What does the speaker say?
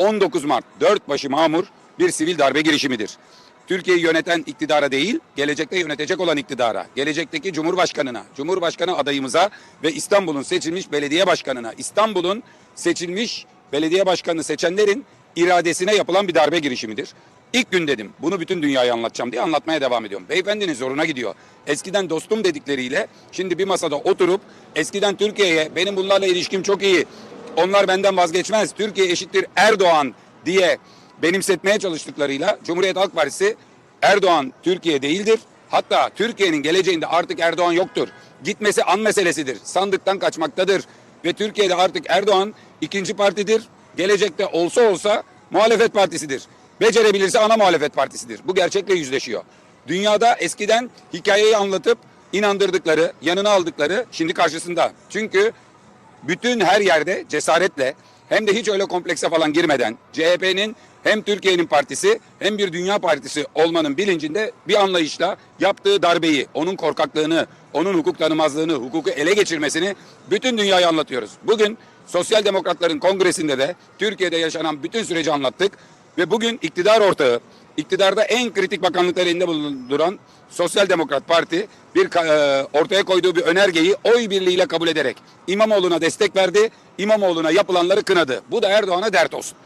19 Mart dört başı mamur bir sivil darbe girişimidir. Türkiye'yi yöneten iktidara değil, gelecekte yönetecek olan iktidara, gelecekteki Cumhurbaşkanına, Cumhurbaşkanı adayımıza ve İstanbul'un seçilmiş belediye başkanına, İstanbul'un seçilmiş belediye başkanını seçenlerin iradesine yapılan bir darbe girişimidir. İlk gün dedim bunu bütün dünyaya anlatacağım diye anlatmaya devam ediyorum. Beyefendinin zoruna gidiyor. Eskiden dostum dedikleriyle şimdi bir masada oturup eskiden Türkiye'ye benim bunlarla ilişkim çok iyi. Onlar benden vazgeçmez. Türkiye eşittir Erdoğan diye benimsetmeye çalıştıklarıyla Cumhuriyet Halk Partisi Erdoğan Türkiye değildir. Hatta Türkiye'nin geleceğinde artık Erdoğan yoktur. Gitmesi an meselesidir. Sandıktan kaçmaktadır. Ve Türkiye'de artık Erdoğan ikinci partidir. Gelecekte olsa olsa muhalefet partisidir. Becerebilirse ana muhalefet partisidir. Bu gerçekle yüzleşiyor. Dünyada eskiden hikayeyi anlatıp inandırdıkları, yanına aldıkları şimdi karşısında. Çünkü bütün her yerde cesaretle hem de hiç öyle komplekse falan girmeden CHP'nin hem Türkiye'nin partisi hem bir dünya partisi olmanın bilincinde bir anlayışla yaptığı darbeyi, onun korkaklığını, onun hukuk tanımazlığını, hukuku ele geçirmesini bütün dünyaya anlatıyoruz. Bugün Sosyal Demokratların Kongresi'nde de Türkiye'de yaşanan bütün süreci anlattık ve bugün iktidar ortağı, iktidarda en kritik bakanlıkları elinde bulunduran Sosyal Demokrat Parti bir e, ortaya koyduğu bir önergeyi oy birliğiyle kabul ederek İmamoğlu'na destek verdi. İmamoğlu'na yapılanları kınadı. Bu da Erdoğan'a dert olsun.